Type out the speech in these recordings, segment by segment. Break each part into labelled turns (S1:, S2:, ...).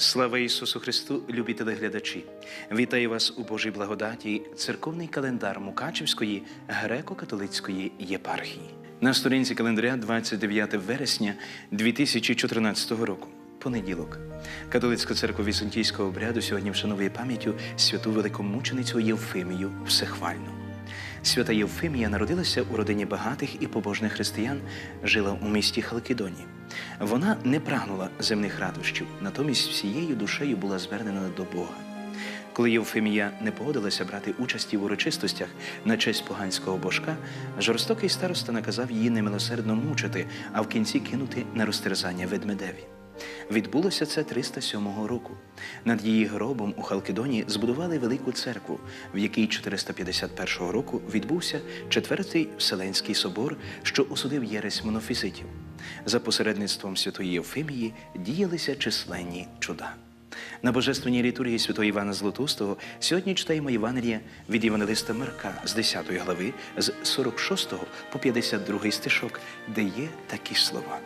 S1: Слава Ісусу Христу, любі телеглядачі! Вітаю вас у Божій благодаті, церковний календар Мукачівської греко-католицької єпархії. На сторінці календаря 29 вересня 2014 року. Понеділок. Католицька церква Візантійського обряду сьогодні вшановує пам'яттю святу великомученицю Євфимію Всехвальну. Свята Євфимія народилася у родині багатих і побожних християн, жила у місті Халкидоні. Вона не прагнула земних радощів, натомість всією душею була звернена до Бога. Коли Євфимія не погодилася брати участі в урочистостях на честь поганського божка, жорстокий староста наказав її немилосердно мучити, а в кінці кинути на розтерзання ведмедеві. Відбулося це 307 року. Над її гробом у Халкидоні збудували велику церкву, в якій 451 року відбувся четвертий Вселенський собор, що осудив єресь монофізитів. За посередництвом святої Євфимії діялися численні чуда. На божественній літургії святого Івана Златоустого сьогодні читаємо Євангелія від Євангелиста Марка з 10 глави, з 46 по 52 стишок, де є такі слова.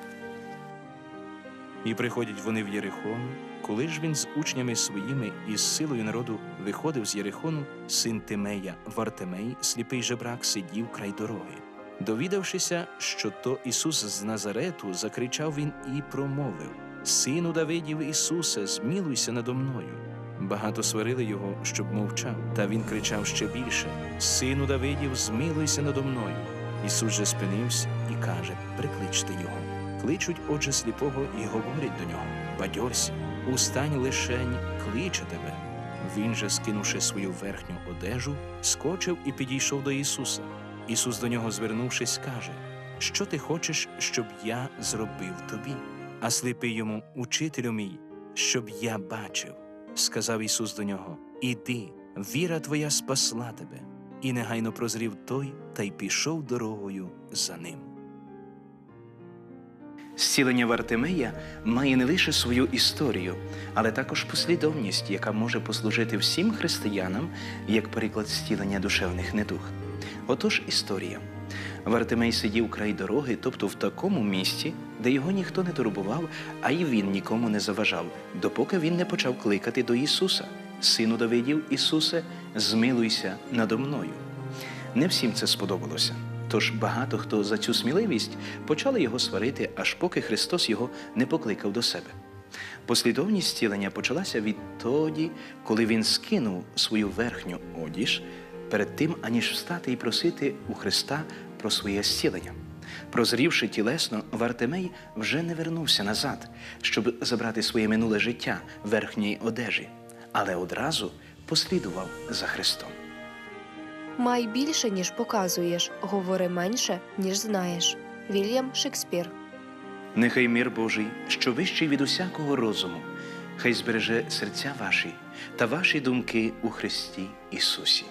S2: І приходять вони в Єрихон. Коли ж він з учнями своїми і з силою народу виходив з Єрихону, син Тимея Вартемей, сліпий жебрак, сидів край дороги. Довідавшися, що то Ісус з Назарету, закричав він і промовив: Сину Давидів Ісусе, змілуйся надо мною. Багато сварили його, щоб мовчав, та він кричав ще більше: Сину Давидів, змілуйся надо мною. Ісус же спинився і каже: Прикличте його. Кличуть, отже, сліпого і говорять до нього: Бадьорся, устань лишень, кличе тебе. Він же, скинувши свою верхню одежу, скочив і підійшов до Ісуса. Ісус до нього, звернувшись, каже: Що ти хочеш, щоб я зробив тобі? А сліпий йому, учителю мій, щоб я бачив. Сказав Ісус до нього: Іди, віра твоя спасла тебе. І негайно прозрів той та й пішов дорогою за ним.
S1: Зцілення Вартимея має не лише свою історію, але також послідовність, яка може послужити всім християнам як приклад зцілення душевних недуг. Отож, історія. Вартимей сидів край дороги, тобто в такому місці, де його ніхто не турбував, а й він нікому не заважав, допоки він не почав кликати до Ісуса. Сину Давидів, Ісусе, змилуйся надо мною. Не всім це сподобалося. Тож багато хто за цю сміливість почали його сварити, аж поки Христос його не покликав до себе. Послідовність зцілення почалася відтоді, коли він скинув свою верхню одіж перед тим, аніж встати і просити у Христа про своє зцілення. Прозрівши тілесно, Вартимей вже не вернувся назад, щоб забрати своє минуле життя верхньої одежі, але одразу послідував за Христом.
S3: Май більше, ніж показуєш, говори менше, ніж знаєш. Вільям Шекспір.
S1: Нехай мир Божий, що вищий від усякого розуму, хай збереже серця ваші та ваші думки у Христі Ісусі.